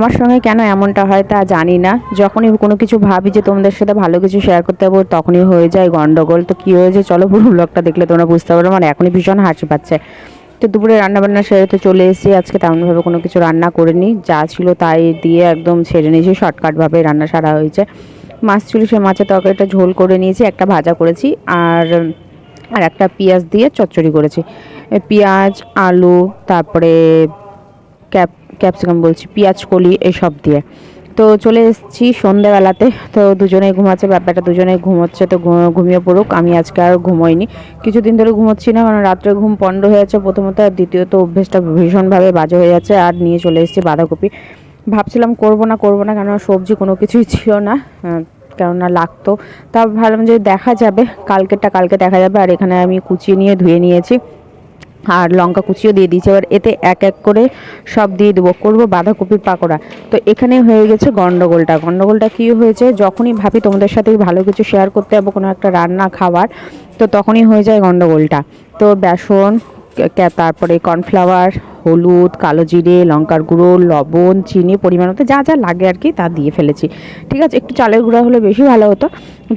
আমার সঙ্গে কেন এমনটা হয় তা জানি না। যখনই কোনো কিছু ভাবি যে তোমাদের সাথে ভালো কিছু শেয়ার করতে পারব, তখনই হয়ে যায় গন্ডগোল। তো কী হয়েছে চলো পুরো ব্লগটা দেখলে তোমরা বুঝতে পারবে। মানে এখনই ভীষণ হাসি পাচ্ছে। তো দুপুরে রান্নাবান্না সেরে তো চলে এসেছি। আজকে তেমনভাবে কোনো কিছু রান্না করিনি। যা ছিল তাই দিয়ে একদম ছেড়ে নিয়েছি। শর্টকাটভাবে রান্না সারা হয়েছে। মাছ ছিল সে মাছের তরকারিটা ঝোল করে নিয়েছি। একটা ভাজা করেছি আর আর একটা পেঁয়াজ দিয়ে চচ্চড়ি করেছি। পেঁয়াজ, আলু, তারপরে ক্যাপ ক্যাপসিকাম বলছি, পেঁয়াজ, কলি এসব দিয়ে। তো চলে এসেছি সন্ধ্যেবেলাতে, তো দুজনেই ঘুমাচ্ছে ব্যাপারটা দুজনে ঘুমোচ্ছে, তো ঘুমিয়ে পড়ুক, আমি আজকে আর ঘুমোইনি। কিছুদিন ধরে ঘুমোচ্ছি না, কারণ রাত্রে ঘুম পণ্ড হয়ে যাচ্ছে, প্রথমত আর দ্বিতীয়ত অভ্যেসটা ভীষণভাবে বাজে হয়ে যাচ্ছে, আর নিয়ে চলে এসেছি বাঁধাকপি। ভাবছিলাম করব না করব না কেন সবজি কোনো কিছুই ছিল না কেননা লাগতো। তা ভাবলাম যে দেখা যাবে, কালকেরটা কালকে দেখা যাবে, আর এখানে আমি কুচিয়ে নিয়ে ধুয়ে নিয়েছি। আর লঙ্কা কুচিও দিয়ে দিয়েছি। এবার এতে এক এক করে সব দিয়ে দেবো। করব বাঁধাকপির পাকোড়া। তো এখানে হয়ে গেছে গন্ডগোলটা। গন্ডগোলটা কী হয়েছে? যখনই ভাবি তোমাদের সাথে ভালো কিছু শেয়ার করতে যাব, কোনো একটা রান্না খাবার, তো তখনই হয়ে যায় গন্ডগোলটা। তো বেসন তারপরে কর্নফ্লাওয়ার, হলুদ, কালো জিরে, লঙ্কার গুঁড়ো, লবণ, চিনি, পরিমাণ মতো, যা যা লাগে আর কি, তা দিয়ে ফেলেছি। ঠিক আছে, একটু চালের গুঁড়ো হলে বেশি ভালো হতো।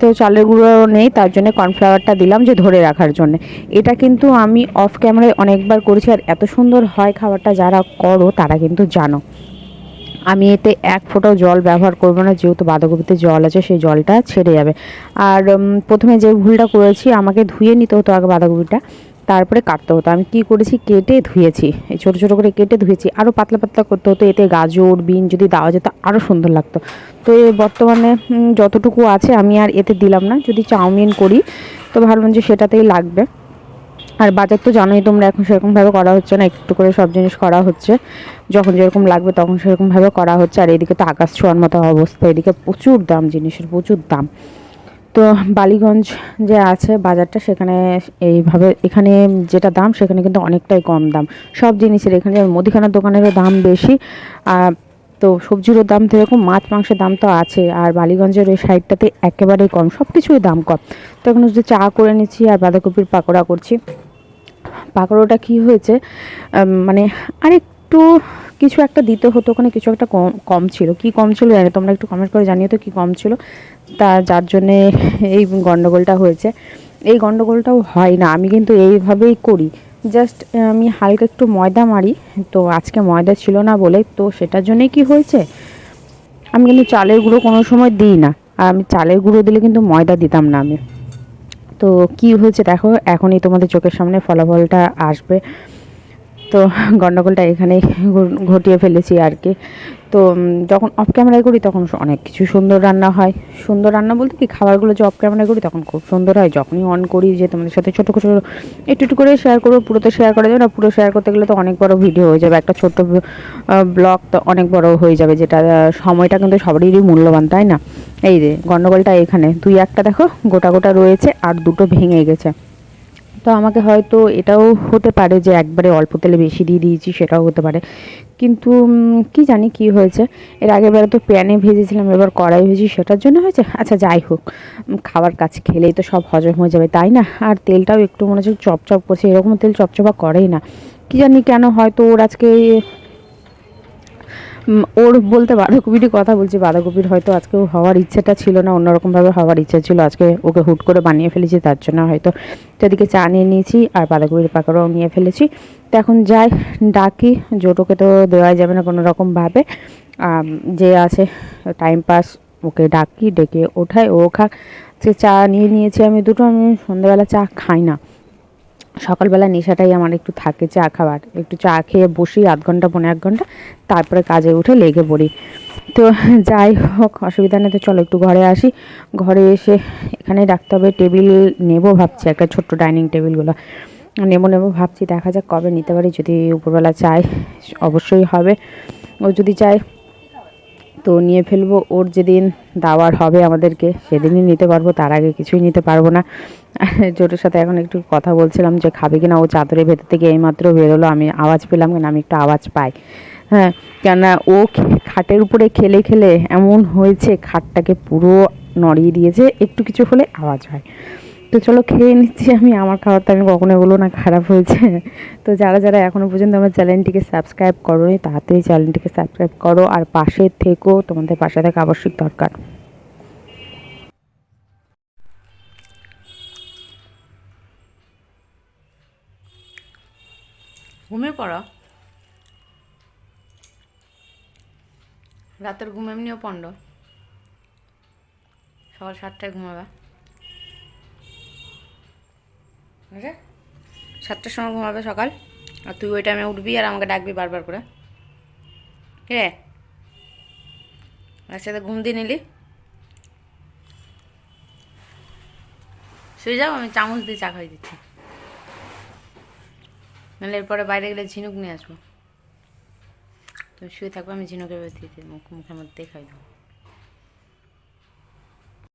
তো চালের গুঁড়ো নেই, তার জন্য কর্নফ্লাওয়ারটা দিলাম যে ধরে রাখার জন্য। এটা কিন্তু আমি অফ ক্যামেরায় অনেকবার করেছি, আর এত সুন্দর হয় খাবারটা যারা করো, তারা কিন্তু জানো। আমি এতে এক ফোঁটাও জল ব্যবহার করব না, যেহেতু বাঁধাকপিতে জল আছে, সেই জলটা ছেড়ে যাবে। আর প্রথমে যে ভুলটা করেছি, আমাকে ধুয়ে নিতে হতো আগে বাঁধাকপিটা। তারপরে কাটতে হতো। আমি কি করেছি? কেটে ধুয়েছি। এই ছোটো ছোটো করে কেটে ধুয়েছি। আরও পাতলা পাতলা করতে হতো। এতে গাজর, বিন যদি দেওয়া যেত আরও সুন্দর লাগতো। তো বর্তমানে যতটুকু আছে, আমি আর এতে দিলাম না। যদি চাউমিন করি, তো ভাবলাম যে সেটাতেই লাগবে। আর বাজার তো জানোই তোমরা, এখন সেরকমভাবে করা হচ্ছে না। একটু করে সব জিনিস করা হচ্ছে। যখন যেরকম লাগবে তখন সেরকমভাবে করা হচ্ছে। আর এদিকে তো আকাশ ছোঁয়ার মতো অবস্থা। এদিকে প্রচুর দাম, জিনিসের প্রচুর দাম। তো বালিগঞ্জ যে আছে বাজারটা, সেখানে এইভাবে, এখানে যেটা দাম, সেখানে কিন্তু অনেকটাই কম দাম। সব জিনিসের এখানে মুদিখানার দোকানেরও দাম বেশি তো সবজিরও দাম তো এরকম মাছ, মাংসের দাম তো আছে, আর বালিগঞ্জের ওই সাইডটাতে একেবারেই কম সব কিছুই দাম কম। তো এখন যে চা করে নিচ্ছি আর বাঁধাকপির পাকোড়া করছি। পাকোড়াটা কি হয়েছে? মানে আরেকটু কিছু একটা দিতে হতো, ওখানে কিছু একটা কম কম ছিল। কি কম ছিল জানি তোমরা একটু কমেন্ট করে জানিয়ে তো কি কম ছিল। তা যার জন্যে এই গন্ডগোলটা হয়েছে। এই গন্ডগোলটাও হয় না, আমি কিন্তু এইভাবেই করি। জাস্ট আমি হালকা একটু ময়দা মারি, তো আজকে ময়দা ছিল না বলে, তো সেটার জন্যই কি হয়েছে? আমি কিন্তু চালের গুঁড়ো কোনো সময় দিই না, আর আমি চালের গুঁড়ো দিলে কিন্তু ময়দা দিতাম না আমি। তো কি হয়েছে দেখো, এখনই তোমাদের চোখের সামনে ফলাফলটা আসবে। তো গন্ডগোলটা এখানেই ঘটিয়ে ফেলেছি আর কি। তো যখন অফ ক্যামেরায় করি তখন অনেক কিছু সুন্দর রান্না হয়। সুন্দর রান্না বলতে কি, খাবারগুলো যে অফ ক্যামেরায় করি তখন খুব সুন্দর হয়। যখনই অন করি যে তোমাদের সাথে ছোটো ছোটো, একটু একটু করে শেয়ার করব পুরো তো শেয়ার করা যাবে না, পুরো শেয়ার করতে গেলে তো অনেক বড় ভিডিও হয়ে যাবে। একটা ছোট্ট ব্লগ তো অনেক বড় হয়ে যাবে যেটা সময়টা কিন্তু সবারই মূল্যবান, তাই না? এই রে গন্ডগোলটা এখানে। দুই একটা দেখো, গোটা গোটা রয়েছে আর দুটো ভেঙে গেছে। তো আমাকে হয়তো এটাও হতে পারে যে একবারে অল্প তেলে বেশি দিয়ে দিয়েছি, সেটাও হতে পারে। কিন্তু কি জানি কি হয়েছে। এর আগেরবারে তো প্যানে ভেজেছিলাম, এবার কড়াই ভেজি সেটার জন্য হয়েছে। আচ্ছা যাই হোক খাবার কাছে খেলেই তো সব হজম হয়ে যাবে, তাই না? আর তেলটাও একটু মনে হচ্ছে চপচপ করছে, এরকম তেল চপচপা করেই না। কি জানি কেন হয়তো ওর আজকে ওর বলতে বাঁধাকপিরই কথা বলছি। বাঁধাকপির হয়তো আজকে হওয়ার ইচ্ছেটা ছিল না, অন্যরকমভাবে হওয়ার ইচ্ছা ছিল। আজকে ওকে হুট করে বানিয়ে ফেলেছি, তার জন্য হয়তো তো এদিকে চা নিয়ে নিয়েছি আর বাঁধাকপির পাকড়াও নিয়ে ফেলেছি। তো এখন যাই, ডাকি, জোটোকে তো দেওয়াই যাবে না কোনো রকমভাবে যে আছে টাইম পাস ওকে ডাকি, ডেকে ওঠাই, ও খাক সে চা নিয়ে নিয়েছি আমি দুটো, আমি সন্ধ্যেবেলা চা খাই না। সকালবেলা নেশাটাই আমার একটু থাকে, চা খাবার। একটু চা খেয়ে বসি, আধ ঘণ্টা পনেরো এক ঘণ্টা, তারপরে কাজে উঠে লেগে পড়ি। তো যাই হোক, অসুবিধা নেই তো চলো একটু ঘরে আসি। ঘরে এসে এখানেই রাখতে হবে, টেবিল নেব ভাবছি, একটা ছোট্ট ডাইনিং টেবিলগুলো নেব নেব ভাবছি, দেখা যাক কবে নিতে পারি, যদি উপরবেলা চাই অবশ্যই হবে। ও যদি চায়, তো নিয়ে ফেলব। ওর যেদিন দাওয়ার হবে আমাদেরকে, সেদিনই নিতে পারব, তার আগে কিছুই নিতে পারব না। জোটের সাথে এখন একটু কথা বলছিলাম যে খাবে কিনা ও চাদরের ভেতর থেকে এইমাত্র বেরোলো, আমি আওয়াজ পেলাম কেন? আমি একটু আওয়াজ পাই। হ্যাঁ কেননা ও খাটের উপরে খেলে খেলে এমন হয়েছে, খাটটাকে পুরো নড়িয়ে দিয়েছে, একটু কিছু হলে আওয়াজ হয়। তো চলো খেয়ে নিচ্ছি আমি, আমার খাবার তো আমি কখনো বলব না, খারাপ হয়েছে। তো যারা যারা এখনও পর্যন্ত আমার চ্যানেলটিকে সাবস্ক্রাইব করো তাড়াতাড়ি চ্যানেলটিকে সাবস্ক্রাইব করো, আর পাশে থেকো, তোমাদের পাশে থাকা আবশ্যিক দরকার। ঘুমিয়ে পড়ো। রাতের ঘুম এমনিও পণ্ড। সকাল সাতটায় ঘুমাবে। সাতটার সময় ঘুমাবে সকাল। আর তুই ওই টাইমে উঠবি আর আমাকে ডাকবি বারবার করে। রে? একসাথে ঘুম দিয়ে নিলি? শুয়ে যাও, আমি চামচ দিয়ে চা খাই দিচ্ছি। নাহলে এরপরে বাইরে গেলে ঝিনুক নিয়ে আসব। তো শুয়ে থাকব, আমি ঝিনুকের দিতে মুখ মুখের মধ্যে খাই। দেবো